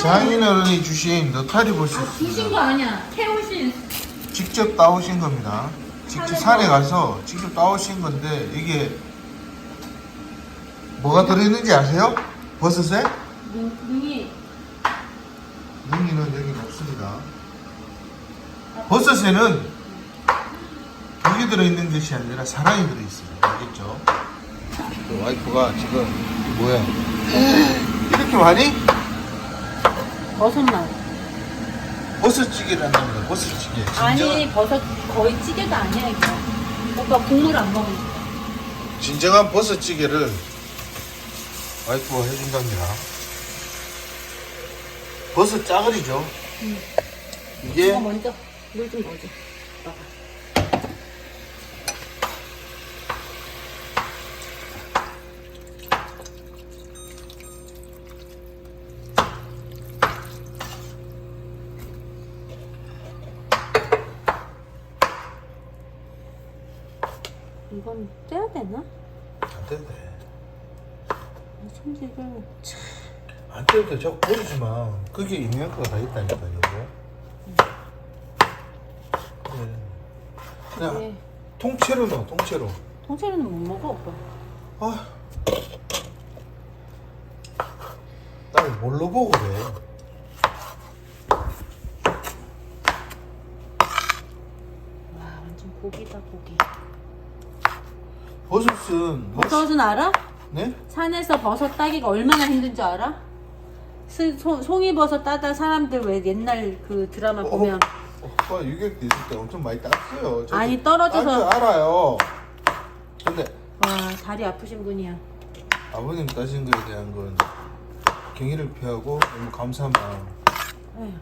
이게 장인 어른이 주신 너타리 버섯 아, 주신 거 아니야. 태우신. 직접 따오신 겁니다. 직접. 산에 가서 직접 따오신 건데 이게 뭐가 들어있는지 아세요? 버섯에? 눈, 눈이. 능이는 여기 없습니다. 버섯에는 고기 들어있는 것이 아니라 사랑이 들어있어요. 알겠죠? 그 와이프가 지금 뭐야? 이렇게 많이 버섯만. 버섯찌개를 한답니다. 버섯찌개. 아니, 진정한, 버섯 거의 찌개가 아니야, 이거. 오빠 국물 안 먹으니까. 진정한 버섯찌개를 와이프가 해준답니다. 버섯 짜글이죠. 응. 이게 이거 먼저 물 좀 넣어줘가. 이건 떼야 되나? 안 돼도 돼. 손질을 돼. 자꾸 버리지 마. 그게 영양가가 다 있다니까, 여보. 그래. 그냥 그게 통째로 넣어, 통째로. 통째로는 못 먹어 오빠. 아. 날 뭘로 보고 그래? 와 완전 고기다 고기. 버섯은 뭐- 버섯은 알아? 네? 산에서 버섯 따기가 얼마나 힘든 줄 알아? 스, 소, 송이버섯 따다 사람들 왜 옛날 그 드라마 어, 보면 오빠 유격 있을 때 엄청 많이 땄어요. 저도 아니, 떨어져서- 딴줄 알아요. 근데 와 다리 아프신 분이야. 아버님 따신 거에 대한 건 경의를 표하고 너무 감사한 마음. 에휴.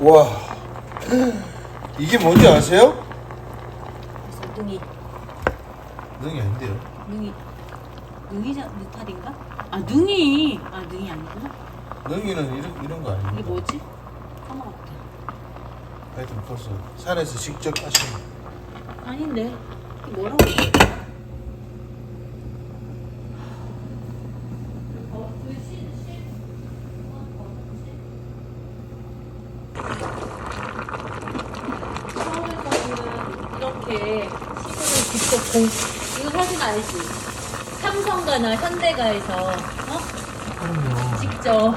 와 이게 뭔지 아세요? 그래서 능이 능이 아닌데요. 능이 능이자 느탈인가? 아 능이 아 능이 아니구나. 능이는 이런 이런 거 이게 아닙니다. 뭐지? 까먹었다. 하여튼 벌써 산에서 직접 하신 아닌데 이게 뭐라고? 서울에서는 이렇게 시골을 직접 공 사진 알지? 삼성가나 현대가에서 어? 그럼요. 직접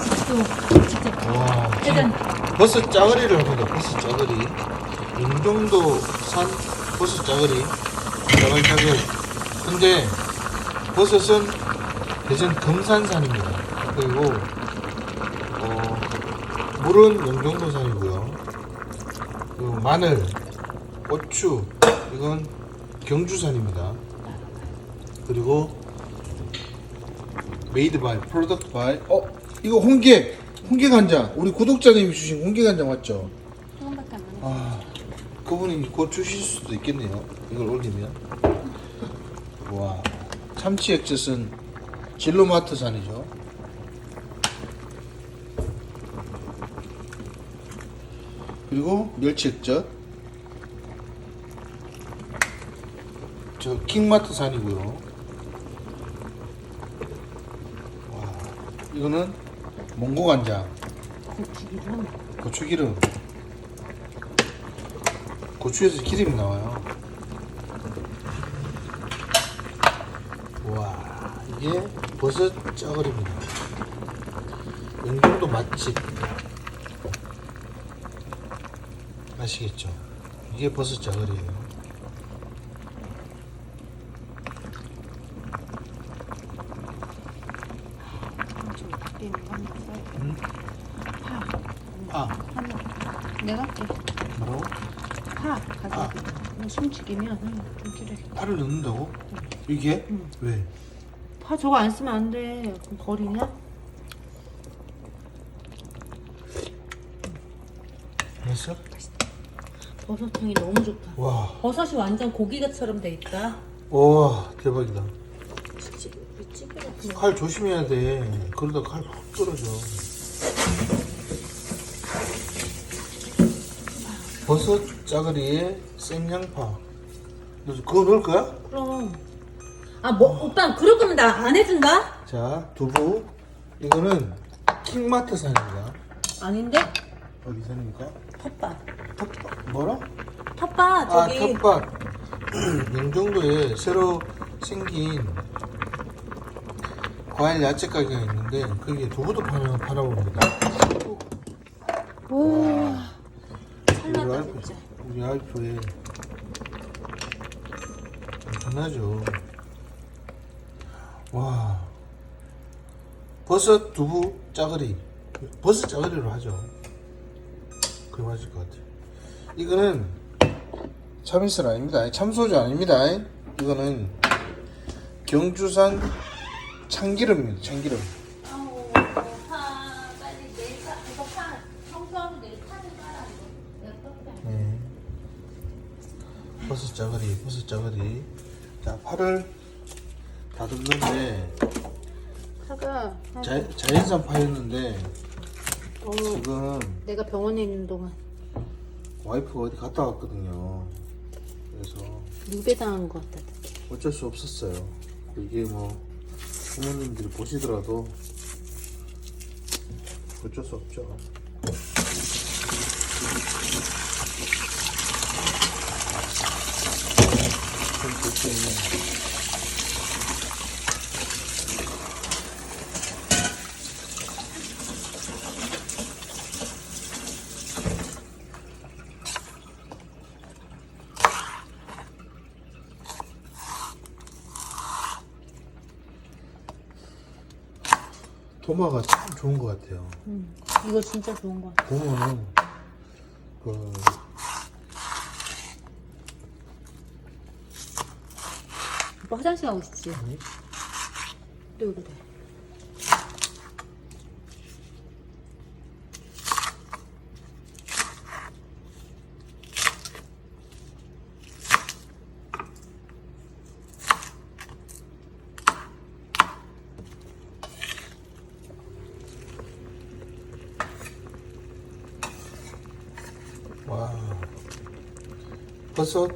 직접 직접 와 버섯 짜거리를 합니다. 버섯 짜거리. 용정도 산 버섯 짜거리. 짜글짜글. 근데 버섯은 대전 금산산입니다. 그리고 어, 물은 용정도산이고요. 그리고 마늘, 고추 이건 경주산입니다. 그리고 메이드 바이 프로덕트 바이 어 이거 홍게 홍게 간장 우리 구독자님이 주신 홍게 간장 맞죠? 안. 아 그분이 곧 주실 수도 있겠네요 이걸 올리면 와 참치 액젓은 진로마트산이죠 그리고 멸치 액젓 저 킹마트 산이고요. 와 이거는 몽고 간장. 고추기름? 고추 기름. 고추에서 기름이 나와요. 와 이게 버섯 짜글입니다. 영종도 맛집. 아시겠죠? 이게 버섯 짜글이에요 좀 밖에 있는 거 돼. 음? 파아 내가 할게 뭐라고? 파 가져와 아. 숨 죽이면 응, 좀 기르겠다 파를 넣는다고? 이게? 응. 왜? 파 저거 안 쓰면 안 돼 그럼 버리냐? 했어? 버섯향이 너무 좋다 와, 버섯이 완전 고기가처럼 돼 있다 와 대박이다 칼 조심해야 돼. 그러다 칼 확 떨어져. 버섯 짜글이에 생양파. 너 그거 넣을 거야? 그럼. 아, 뭐, 오빠, 그럴 거면 나 안 해준다? 자, 두부. 이거는 킹마트 산입니다. 아닌데? 어디 산입니까? 텃밭. 텃밭. 뭐라? 텃밭, 아, 저기. 텃밭. 영종도에 새로 생긴 과일 야채 가게가 있는데 거기에 두부도 팔아, 팔아봅니다. 오. 우리 와이프, 진짜. 우리 와이프의 엄청나죠. 와. 버섯 두부 짜글이. 버섯 짜글이로 하죠. 그게 맞을 것 같아요. 이거는 참이슬 아닙니다. 참소주 아닙니다. 이거는 경주산 참기름입니다. 참기름. 아우, 파, 빨리 내일 파, 이거 파, 청소하고 내일 파는 깔아, 이거. 내가 떴다. 네. 버섯 짜글이, 버섯 짜글이. 자, 파를 다듬는데 파가, 자, 자연산 파였는데 어, 지금 내가 병원에 있는 동안 와이프가 어디 갔다 왔거든요. 그래서 유배당한 것 같다. 어쩔 수 없었어요. 이게 뭐 부모님들이 보시더라도 어쩔 수 없죠. 좀 볼수 있는 토마가 참 좋은 것 같아요. 음, 이거 진짜 좋은 거 같아. 보면은 그 오빠 화장실 가고 싶지? 아니? 또 그래. 와 버섯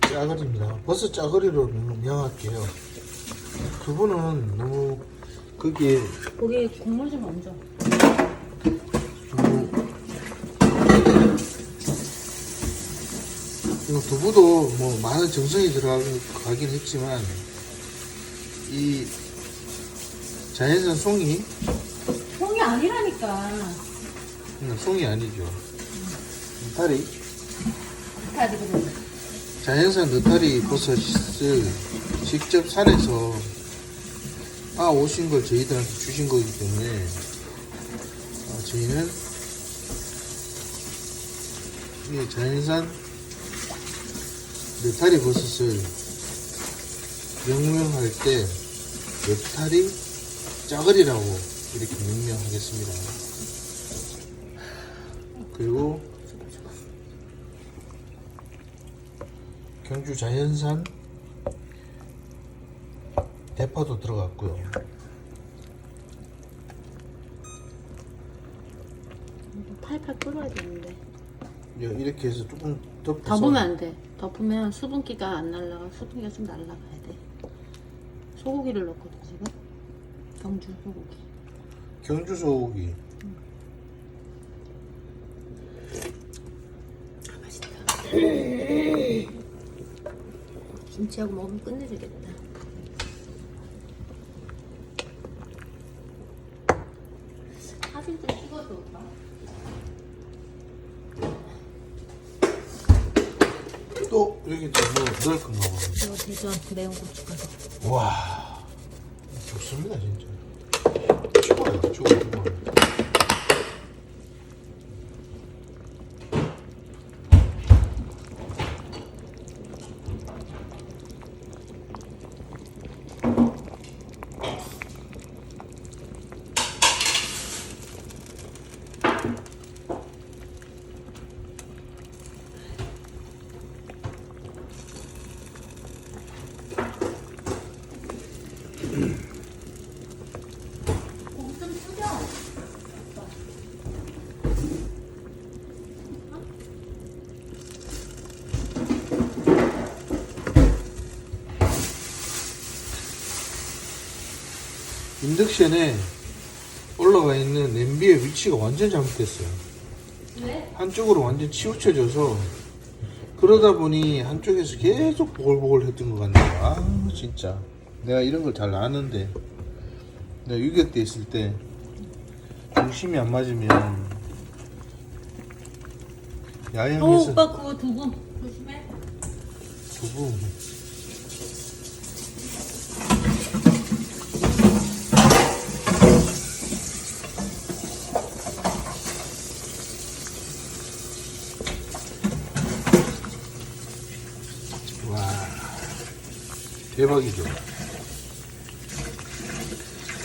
짜글입니다. 버섯 짜글이로 명할게요. 두부는 너무 그게 거기 국물 좀 얹어. 너무 이거 두부도 뭐 많은 정성이 들어가긴 했지만 이 자연산 송이 송이 아니라니까. 음, 송이 아니죠. 느타리 자연산 느타리 버섯을 직접 산에서 아 오신 걸 저희들한테 주신 거기 때문에 어, 저희는 이 자연산 느타리 버섯을 명명할 때 느타리 짜글이라고 이렇게 명명하겠습니다. 그리고 경주 자연산 대파도 들어갔고요. 팔팔 끓어야 되는데. 예, 이렇게 해서 조금 덮어서 덮으면 안 돼. 덮으면 수분기가 안 날라가. 수분기가 좀 날라가야 돼. 소고기를 넣거든 지금. 경주 소고기. 경주 소고기 아 맛있다. 김치하고 먹으면 끝내주겠다. 사진 좀 찍어줘 오빠. 또 이렇게 좀 뭐, 넣을 건가 봐. 이거 대전 매운 고춧가루. 와 좋습니다 진짜. 추워요 추워 추워. 고기 좀 튀겨. 인덕션에 올라가 있는 냄비의 위치가 완전 잘못됐어요. 왜? 한쪽으로 완전 치우쳐져서 그러다 보니 한쪽에서 계속 보글보글 했던 것 같네요. 아 진짜 내가 이런 걸 잘 아는데 내가 유격 때 있을 때 중심이 안 맞으면 어 야영에서 오빠 그거 두부 조심해. 두부 대박이죠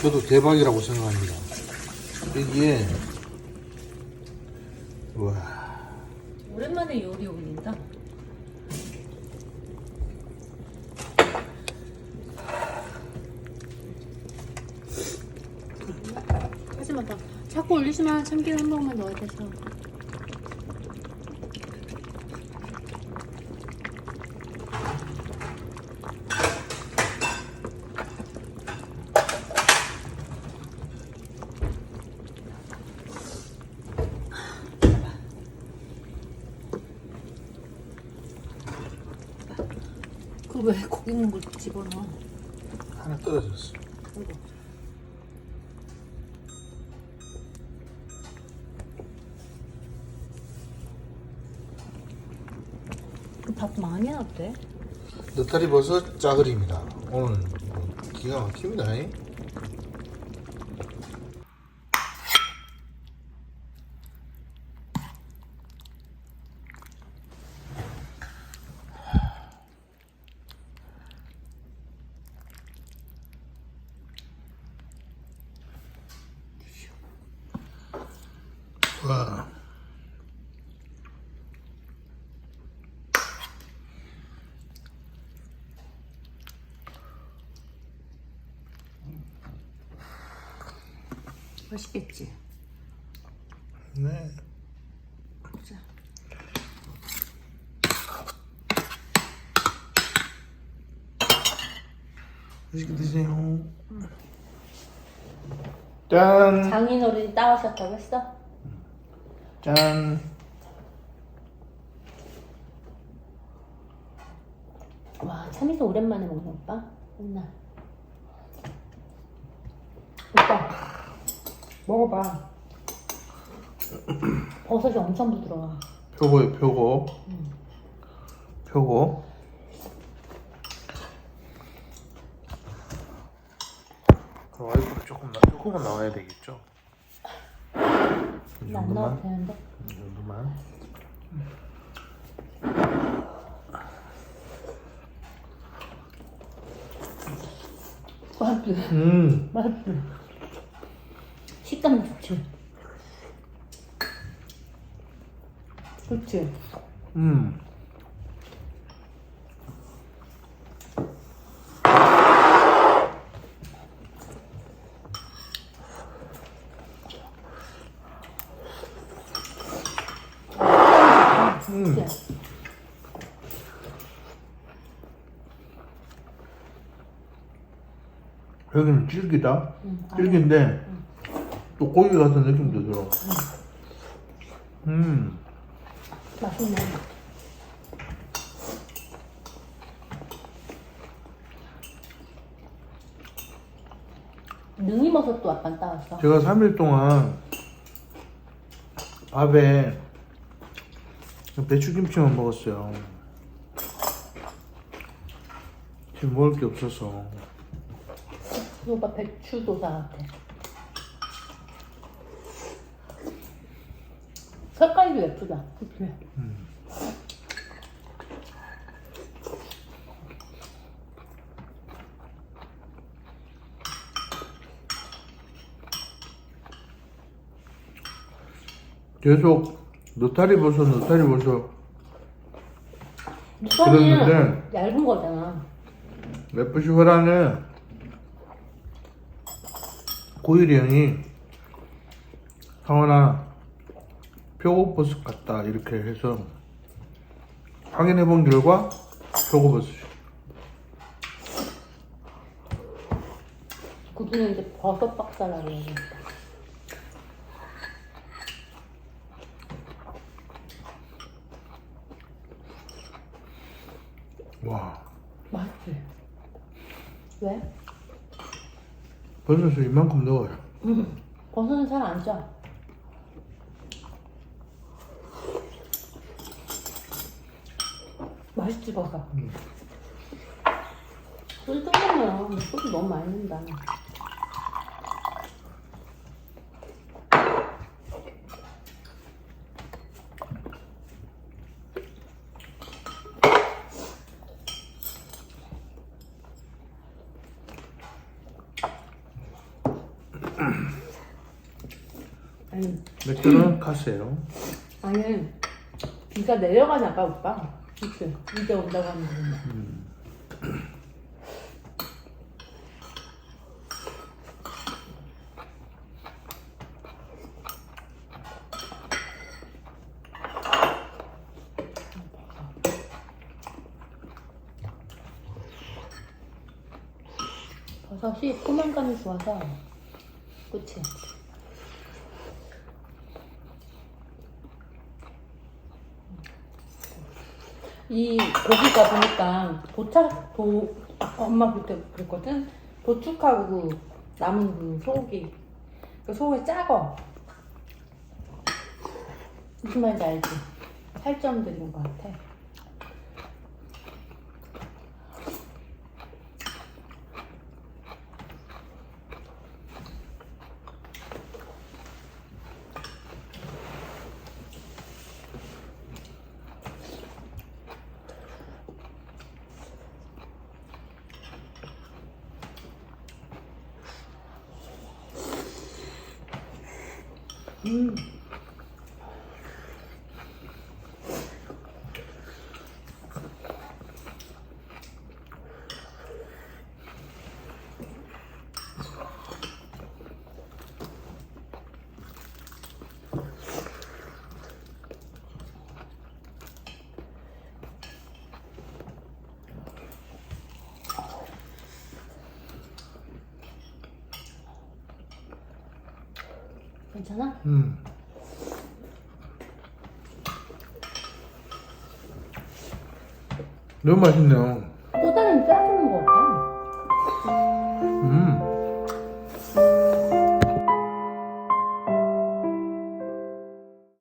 저도 대박이라고 생각합니다 여기에 와 오랜만에 요리 올린다. 하지마 봐. 자꾸 올리지마. 참기름 한 방울만 넣어야 돼서. 그 왜 고기 있는 걸 집어넣어? 하나 떨어졌어 아이고. 그밥 많이 해놨대? 느타리 버섯 짜글입니다. 오늘 뭐 기가 막힙니다. 잉? 와. 맛있겠지? 네. 보자. 맛있게 드세요. 짠. 장인 어른이 따오셨다고 했어? 짠. 와, 참이슬 오랜만에 먹네, 오빠. 맨날. 오빠, 먹어봐. 버섯이 엄청 부드러워. 표고요, 표고. 표고. 그 와이프 조금 나, 조금은 나와야 되겠죠? 이안 넣어도 정도만. 되는데. 이 정도만. 맛있지? 음. 맛있지? 식감 좋지? 그치? 음. 그치? 여기는 질기다. 응, 알아. 질긴데 또 고기 같은 느낌도 들어. 음. 맛있네. 능이버섯도 아빠 따왔어. 제가 3일 동안 밥에 배추김치만 먹었어요. 지금 먹을 게 없어서. 오빠 배추도사 같아. 색깔도 예쁘다. 그치? 계속 느타리 버섯, 느타리 버섯 그랬는데- 얇은 거잖아. 맵부시 호랑에 고일이 형이 상원아 표고버섯 같다 이렇게 해서 확인해 본 결과 표고버섯 그 그분은 이제 버섯 박사라고 해야겠다. 와 맛있지? 왜? 버섯을 이만큼 넣어요 버섯은 잘안 짜. 맛있지 버섯. 음. 소주 뜯으면 소주 너무 많이 넣는다. 아니, 맥주는 가세요 아니 비가 내려가나 봐 오빠. 그치? 이제 온다고 하는 거 버섯이 포만감이 좋아서 그치? 이 고기가 보니까 도착 도 엄마 그때 그랬거든? 도축하고 그 남은 그 소고기. 그 소고기 작어. 무슨 말인지 알지? 살점 들인 것 같아 음. 괜찮아? 음. 너무 맛있네요